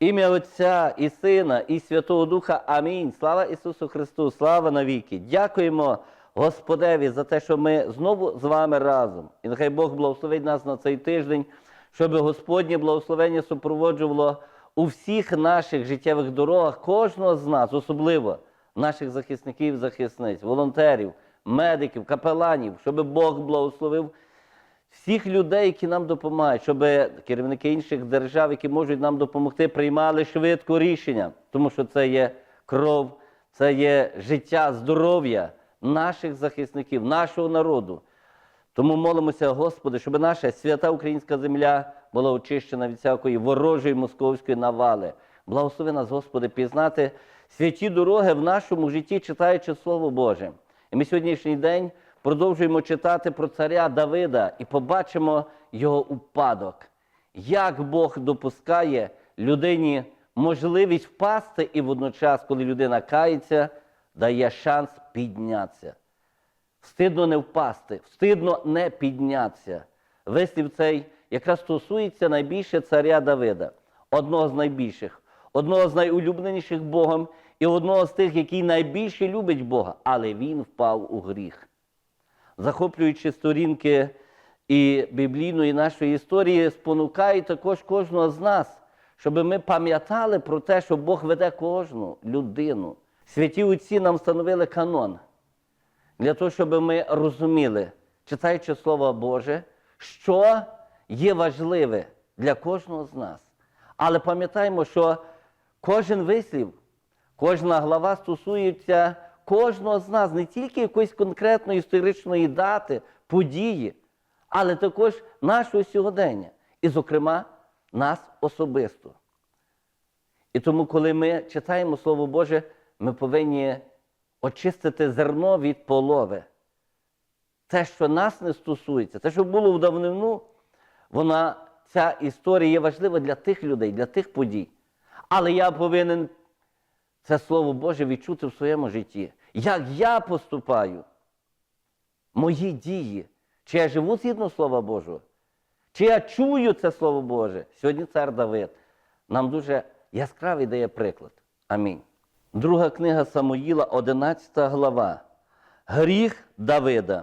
Ім'я Отця і Сина, і Святого Духа. Амінь. Слава Ісусу Христу, слава навіки. Дякуємо Господеві за те, що ми знову з вами разом. І нехай Бог благословить нас на цей тиждень, щоб Господнє благословення супроводжувало у всіх наших життєвих дорогах кожного з нас, особливо наших захисників, захисниць, волонтерів, медиків, капеланів, щоб Бог благословив всіх людей, які нам допомагають, щоб керівники інших держав, які можуть нам допомогти, приймали швидко рішення, тому що це є кров, це є життя, здоров'я наших захисників, нашого народу. Тому молимося, Господи, щоб наша свята українська земля була очищена від всякої ворожої московської навали. Благослови нас, Господи, пізнати святі дороги в нашому житті, читаючи Слово Боже. І ми сьогоднішній день продовжуємо читати про царя Давида і побачимо його упадок. Як Бог допускає людині можливість впасти, і водночас, коли людина кається, дає шанс піднятися. Встидно не впасти, встидно не піднятися. Вислів цей якраз стосується найбільше царя Давида, одного з найбільших, одного з найулюбленіших Богом і одного з тих, який найбільше любить Бога, але він впав у гріх. Захоплюючи сторінки і біблійної нашої історії, спонукає також кожного з нас, щоб ми пам'ятали про те, що Бог веде кожну людину. Святі отці нам встановили канон для того, щоб ми розуміли, читаючи Слово Боже, що є важливе для кожного з нас. Але пам'ятаємо, що кожен вислів, кожна глава стосується кожного з нас, не тільки якоїсь конкретної історичної дати, події, але також нашого сьогодення, і, зокрема, нас особисто. І тому, коли ми читаємо Слово Боже, ми повинні очистити зерно від полови. Те, що нас не стосується, те, що було в давнину, вона, ця історія є важлива для тих людей, для тих подій. Але я повинен це Слово Боже відчути в своєму житті. Як я поступаю, мої дії, чи я живу згідно Слова Божого, чи я чую це Слово Боже. Сьогодні цар Давид нам дуже яскравий дає приклад. Амінь. Друга книга Самоїла, 11 глава. Гріх Давида.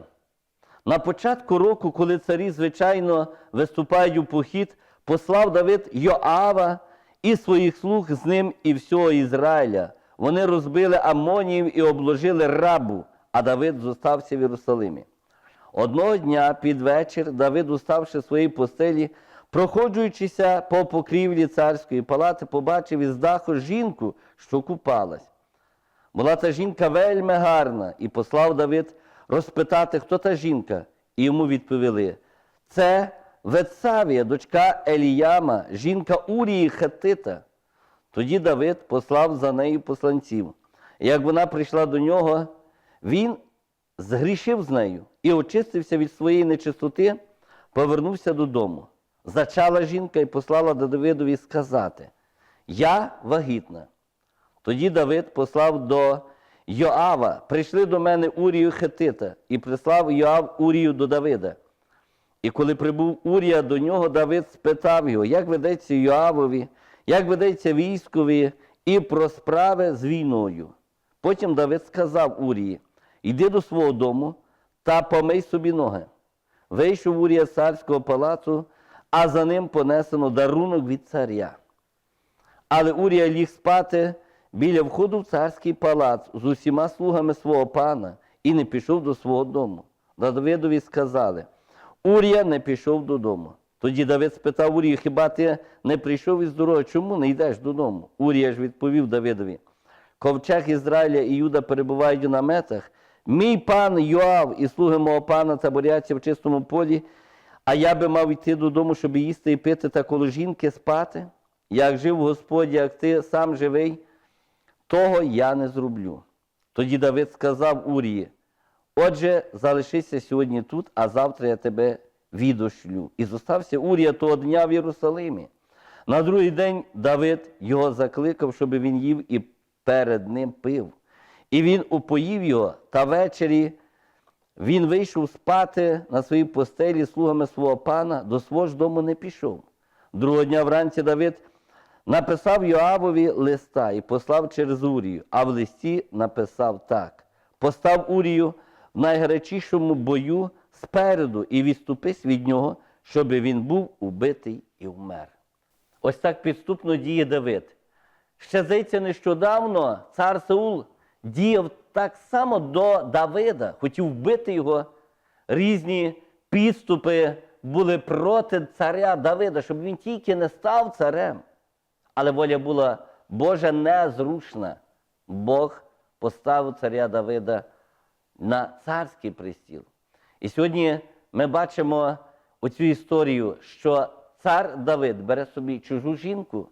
На початку року, коли царі, звичайно, виступають у похід, послав Давид Йоава і своїх слуг з ним і всього Ізраїля. Вони розбили Амоніїв і обложили рабу, а Давид зостався в Єрусалимі. Одного дня під вечір Давид, уставши з своєї постелі, проходжуючися по покрівлі царської палати, побачив із даху жінку, що купалась. Була та жінка вельми гарна, і послав Давид розпитати, хто та жінка, і йому відповіли: це Вецавія, дочка Еліяма, жінка Урії Хетита. Тоді Давид послав за нею посланців. Як вона прийшла до нього, він згрішив з нею і очистився від своєї нечистоти, повернувся додому. Зачала жінка і послала до Давидові сказати: Я вагітна. Тоді Давид послав до Йоава, прийшли до мене Урію Хетита, і прислав Йоав Урію до Давида. І коли прибув Урія до нього, Давид спитав його, як ведеться Йоавові, як ведеться військові, і про справи з війною. Потім Давид сказав Урії: Йди до свого дому та помий собі ноги. Вийшов Урія з царського палацу, а за ним понесено дарунок від царя. Але Урія ліг спати біля входу в царський палац з усіма слугами свого пана і не пішов до свого дому. Давидові сказали: Урія не пішов додому. Тоді Давид спитав Урію, хіба ти не прийшов із дороги? Чому не йдеш додому? Урія ж відповів Давидові: Ковчег Ізраїля і Юда перебувають у наметах. Мій пан Йоав і слуги мого пана таборяться в чистому полі, а я би мав йти додому, щоб їсти і пити та коло жінки спати. Як жив Господь, як ти сам живий, того я не зроблю. Тоді Давид сказав Урії, отже, залишися сьогодні тут, а завтра я тебе відошлю. І зостався Урія того дня в Єрусалимі. На другий день Давид його закликав, щоб він їв і перед ним пив. І він упоїв його, та ввечері він вийшов спати на своїй постелі слугами свого пана, до свого ж дому не пішов. Другого дня вранці Давид написав Йоавові листа і послав через Урію, а в листі написав так: постав Урію в найгарячішому бою спереду і відступись від нього, щоб він був убитий і вмер. Ось так підступно діє Давид. Ще здається, нещодавно цар Саул діяв так само до Давида, хотів вбити його. Різні підступи були проти царя Давида, щоб він тільки не став царем. Але воля була Божа незрушна. Бог поставив царя Давида на царський престіл. І сьогодні ми бачимо оцю історію, що цар Давид бере собі чужу жінку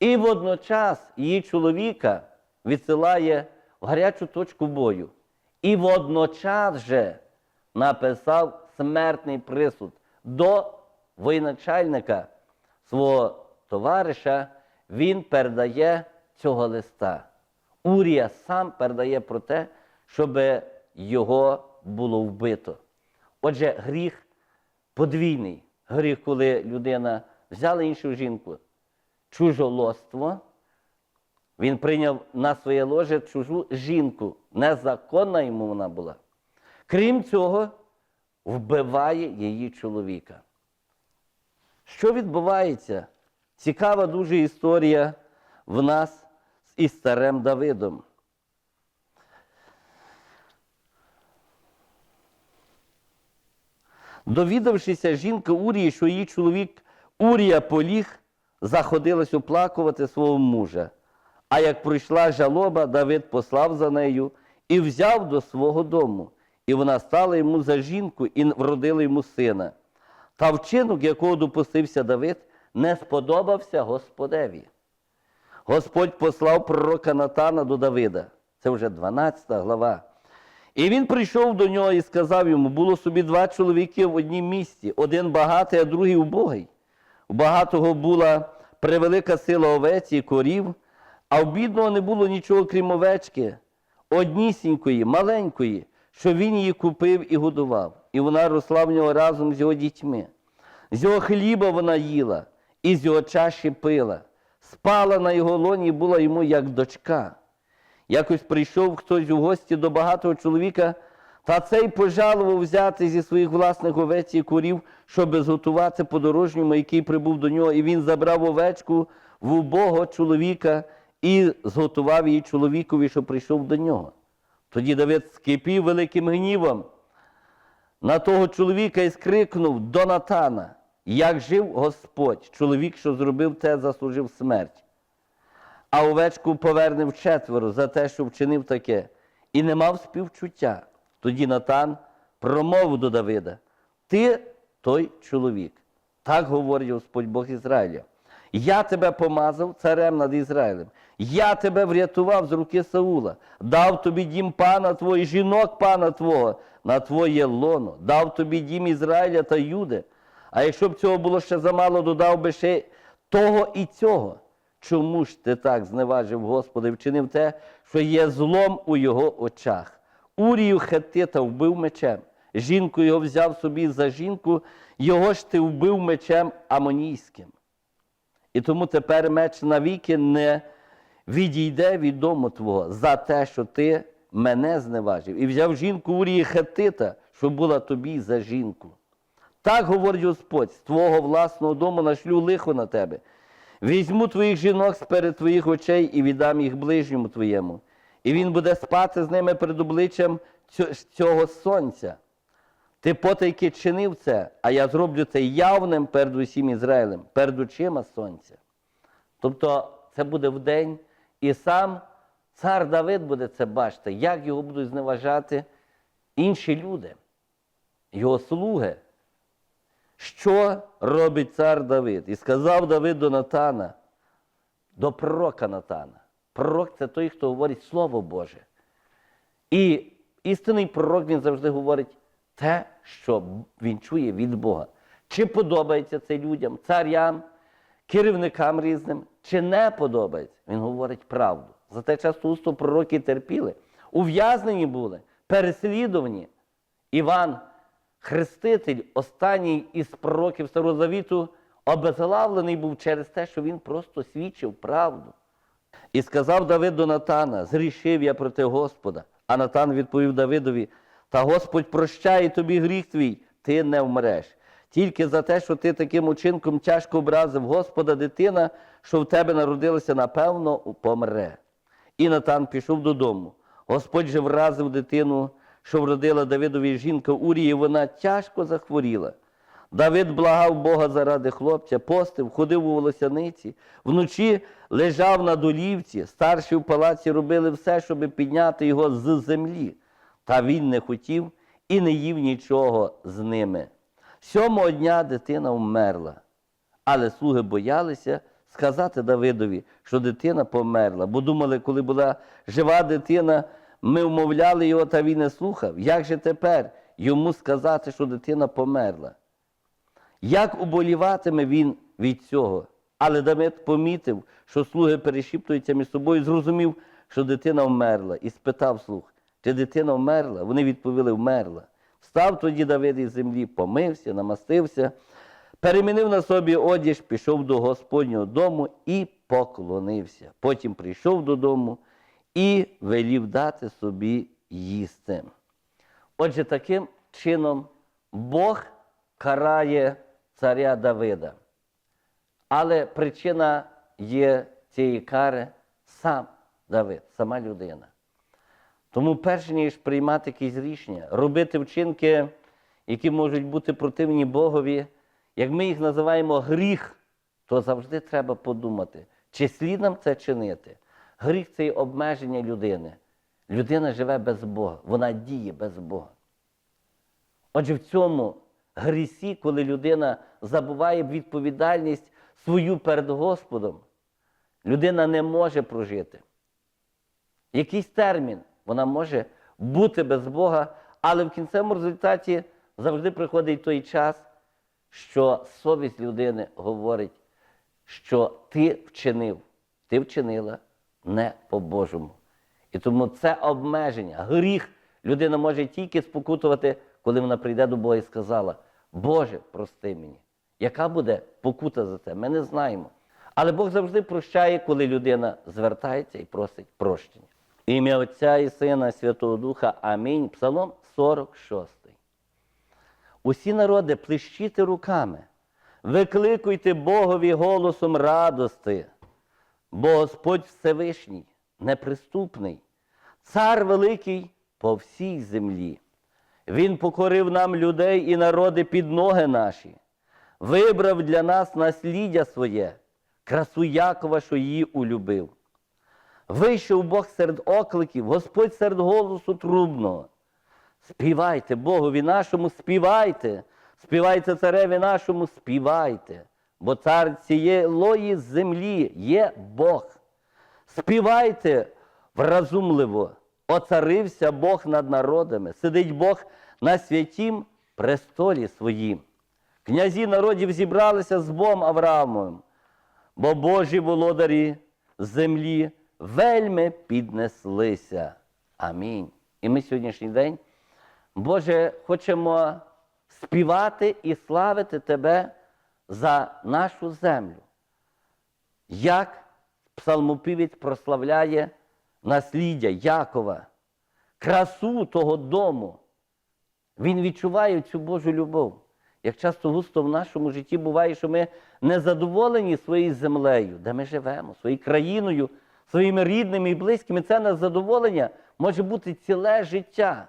і водночас її чоловіка відсилає в гарячу точку бою. І водночас же написав смертний присуд до воєначальника свого товариша, він передає цього листа. Урія сам передає про те, щоб його було вбито. Отже, гріх подвійний. Гріх, коли людина взяла іншу жінку, чужолоство, він прийняв на своє ложе чужу жінку. Незаконна йому вона була. Крім цього, вбиває її чоловіка. Що відбувається? Цікава дуже історія в нас із царем Давидом. Довідавшися жінка Урії, що її чоловік Урія поліг, заходилась оплакувати свого мужа. А як прийшла жалоба, Давид послав за нею і взяв до свого дому. І вона стала йому за жінку і вродила йому сина. Та вчинок, якого допустився Давид, не сподобався Господеві. Господь послав пророка Натана до Давида. Це вже 12 глава. І він прийшов до нього і сказав йому: було собі два чоловіки в однім місті, один багатий, а другий убогий. У багатого була превелика сила овець і корів, а в бідного не було нічого, крім овечки, однісінької, маленької, що він її купив і годував. І вона росла в нього разом з його дітьми. З його хліба вона їла, і з його чаші пила. Спала на його лоні і була йому як дочка. Якось прийшов хтось у гості до багатого чоловіка, та цей пожалував взяти зі своїх власних овець і курів, щоб зготувати подорожньому, який прибув до нього, і він забрав овечку в убого чоловіка і зготував її чоловікові, що прийшов до нього. Тоді Давид скипів великим гнівом на того чоловіка і скрикнув до Натана, як жив Господь, чоловік, що зробив те, заслужив смерть а овечку поверне вчетверо за те, що вчинив таке, і не мав співчуття. Тоді Натан промовив до Давида: Ти той чоловік. Так говорить Господь Бог Ізраїля. Я тебе помазав царем над Ізраїлем. Я тебе врятував з руки Саула, дав тобі дім пана твого, жінок пана твого на твоє лоно, дав тобі дім Ізраїля та Юди. А якщо б цього було ще замало, додав би ще того і цього. Чому ж ти так зневажив Господа і вчинив те, що є злом у його очах? Урію Хетита вбив мечем, жінку його взяв собі за жінку, його ж ти вбив мечем амонійським. І тому тепер меч навіки не відійде від дому твого за те, що ти мене зневажив, і взяв жінку Урії Хетита, що була тобі за жінку. Так говорить Господь, з твого власного дому нашлю лихо на тебе. Візьму твоїх жінок сперед твоїх очей і віддам їх ближньому твоєму. І він буде спати з ними перед обличчям цього сонця. Ти потайки чинив це, а я зроблю це явним перед усім Ізраїлем, перед очима сонця. Тобто це буде вдень, і сам цар Давид буде це бачити, як його будуть зневажати інші люди, його слуги. Що робить цар Давид? І сказав Давид до Натана, до пророка Натана. Пророк це той, хто говорить Слово Боже. І істинний пророк він завжди говорить те, що він чує від Бога. Чи подобається це людям, царям, керівникам різним, чи не подобається, він говорить правду. За те часто пророки терпіли, ув'язнені були, переслідувані. Іван Хреститель, останній із пророків Старого Завіту, обезглавлений був через те, що він просто свідчив правду. І сказав Давид до Натана: зрішив я проти Господа. А Натан відповів Давидові: Та Господь прощає тобі гріх твій, ти не вмреш. Тільки за те, що ти таким учинком тяжко образив Господа дитина, що в тебе народилася, напевно, помре. І Натан пішов додому. Господь же вразив дитину, що вродила Давидові жінка Урії, вона тяжко захворіла. Давид благав Бога заради хлопця, постив, ходив у волосяниці, вночі лежав на долівці, старші в палаці робили все, щоб підняти його з землі. Та він не хотів і не їв нічого з ними. Сьомого дня дитина вмерла. Але слуги боялися сказати Давидові, що дитина померла, бо думали, коли була жива дитина, ми вмовляли його, та він не слухав. Як же тепер йому сказати, що дитина померла? Як уболіватиме він від цього? Але Давид помітив, що слуги перешіптуються між собою, зрозумів, що дитина вмерла, і спитав слуг, чи дитина вмерла? Вони відповіли, вмерла. Встав тоді Давид із землі, помився, намастився, перемінив на собі одіж, пішов до Господнього дому і поклонився. Потім прийшов додому і велів дати собі їсти. Отже, таким чином Бог карає царя Давида. Але причина є цієї кари сам Давид, сама людина. Тому, перш ніж приймати якісь рішення, робити вчинки, які можуть бути противні Богові, як ми їх називаємо гріх, то завжди треба подумати, чи слід нам це чинити. Гріх це є обмеження людини. Людина живе без Бога, вона діє без Бога. Отже, в цьому грісі, коли людина забуває відповідальність свою перед Господом, людина не може прожити. Якийсь термін вона може бути без Бога, але в кінцевому результаті завжди приходить той час, що совість людини говорить, що ти вчинив, ти вчинила не по-божому. І тому це обмеження, гріх людина може тільки спокутувати, коли вона прийде до Бога і сказала: Боже, прости мені. Яка буде покута за це? Ми не знаємо. Але Бог завжди прощає, коли людина звертається і просить прощення. Ім'я Отця і Сина, і Святого Духа. Амінь. Псалом 46. Усі народи плещите руками, викликуйте Богові голосом радости, бо Господь Всевишній, неприступний, цар великий по всій землі. Він покорив нам людей і народи під ноги наші, вибрав для нас насліддя своє, красу Якова, що її улюбив. Вийшов Бог серед окликів, Господь серед голосу трубного. Співайте Богові нашому, співайте, співайте цареві нашому, співайте, бо цар цієї землі є Бог. Співайте вразумливо, оцарився Бог над народами, сидить Бог на святім престолі своїм. Князі народів зібралися з Богом Авраамовим, бо Божі володарі землі вельми піднеслися. Амінь. І ми сьогоднішній день, Боже, хочемо співати і славити Тебе за нашу землю. Як псалмопівець прославляє насліддя Якова, красу того дому. Він відчуває цю Божу любов. Як часто густо в нашому житті буває, що ми не задоволені своєю землею, де ми живемо, своєю країною, своїми рідними і близькими. Це незадоволення може бути ціле життя.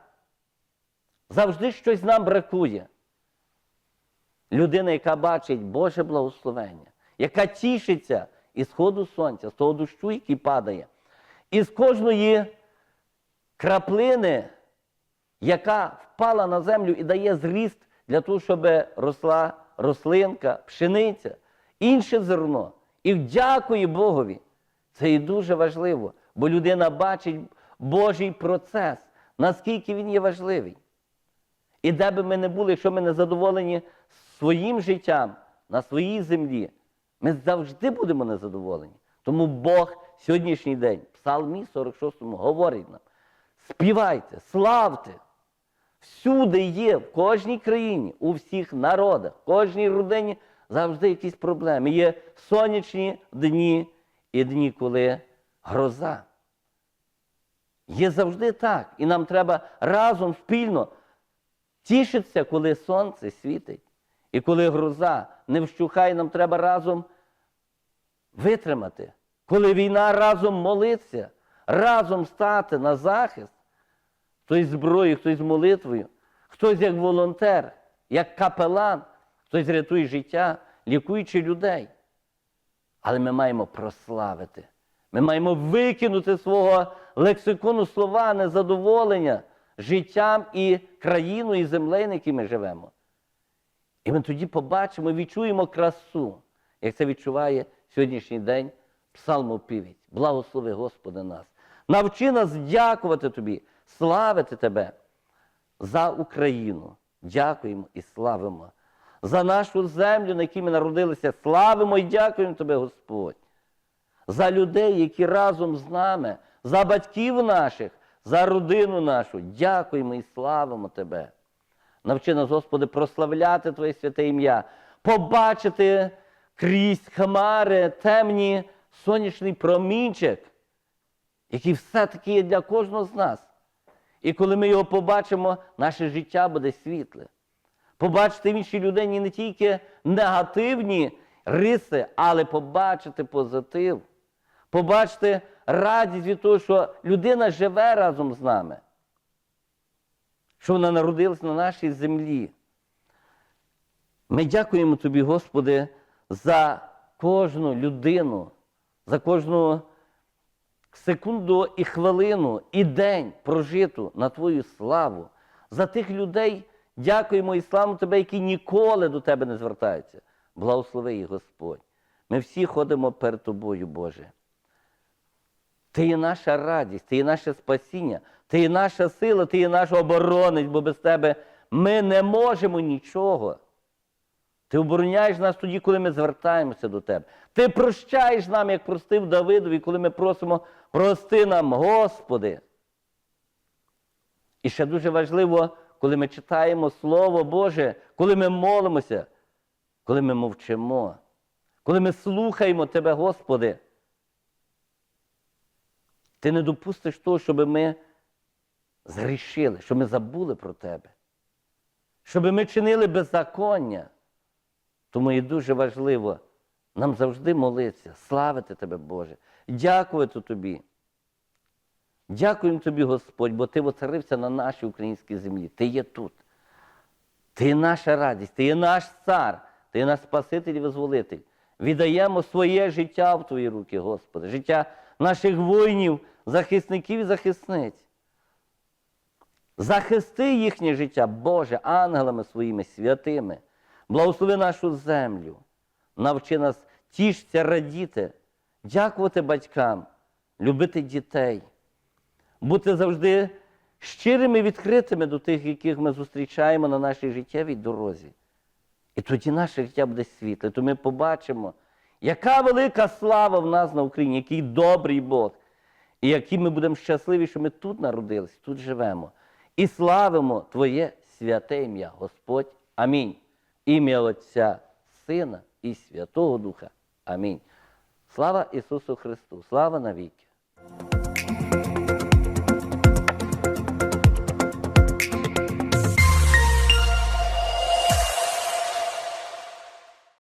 Завжди щось нам бракує. Людина, яка бачить Боже благословення, яка тішиться із сходу сонця, з того дощу, який падає, із кожної краплини, яка впала на землю і дає зріст для того, щоб росла рослинка, пшениця, інше зерно. І дякує Богові. Це і дуже важливо, бо людина бачить Божий процес, наскільки він є важливий. І де би ми не були, якщо ми не задоволені своїм життям на своїй землі, ми завжди будемо незадоволені. Тому Бог сьогоднішній день, Псалмі 46 говорить нам: співайте, славте. Всюди є, в кожній країні, у всіх народах, в кожній родині завжди якісь проблеми. Є сонячні дні і дні, коли гроза. Є завжди так. І нам треба разом спільно тішитися, коли сонце світить. І коли гроза не вщухає, нам треба разом витримати. Коли війна разом молитися, разом стати на захист, хтось зброєю, хтось молитвою, хтось як волонтер, як капелан, хтось рятує життя, лікуючи людей. Але ми маємо прославити. Ми маємо викинути свого лексикону слова незадоволення життям і країною, і землею, на якій ми живемо. І ми тоді побачимо, відчуємо красу, як це відчуває сьогоднішній день псалмопівець. Благослови, Господи, нас. Навчи нас дякувати Тобі, славити Тебе за Україну. Дякуємо і славимо. За нашу землю, на якій ми народилися, славимо і дякуємо Тебе, Господь. За людей, які разом з нами, за батьків наших, за родину нашу. Дякуємо і славимо Тебе. Навчи нас, Господи, прославляти Твоє святе ім'я, побачити крізь хмари, темні сонячний промінчик, який все-таки є для кожного з нас. І коли ми його побачимо, наше життя буде світле. Побачити в іншій людині не тільки негативні риси, але побачити позитив. Побачити радість від того, що людина живе разом з нами що вона народилась на нашій землі. Ми дякуємо Тобі, Господи, за кожну людину, за кожну секунду і хвилину, і день прожиту на Твою славу. За тих людей дякуємо і славимо Тебе, які ніколи до Тебе не звертаються. Благослови їх, Господь. Ми всі ходимо перед Тобою, Боже. Ти є наша радість, ти є наше спасіння, ти є наша сила, ти є наш оборонець, бо без тебе ми не можемо нічого. Ти обороняєш нас тоді, коли ми звертаємося до тебе. Ти прощаєш нам, як простив Давидові, коли ми просимо прости нам, Господи. І ще дуже важливо, коли ми читаємо Слово Боже, коли ми молимося, коли ми мовчимо, коли ми слухаємо Тебе, Господи. Ти не допустиш того, щоб ми згрішили, щоб ми забули про тебе, щоб ми чинили беззаконня. Тому і дуже важливо нам завжди молитися, славити Тебе, Боже, дякувати Тобі. Дякуємо Тобі, Господь, бо Ти воцарився на нашій українській землі. Ти є тут. Ти є наша радість, ти є наш цар, ти є наш Спаситель і визволитель. Віддаємо своє життя в Твої руки, Господи, життя наших воїнів, захисників і захисниць. Захисти їхнє життя, Боже, ангелами своїми святими. Благослови нашу землю. Навчи нас тішся, радіти, дякувати батькам, любити дітей, бути завжди щирими відкритими до тих, яких ми зустрічаємо на нашій життєвій дорозі. І тоді наше життя буде світле, то ми побачимо, яка велика слава в нас на Україні, який добрий Бог, і які ми будемо щасливі, що ми тут народились, тут живемо. І славимо Твоє святе ім'я, Господь. Амінь. Ім'я Отця, Сина і Святого Духа. Амінь. Слава Ісусу Христу! Слава навіки!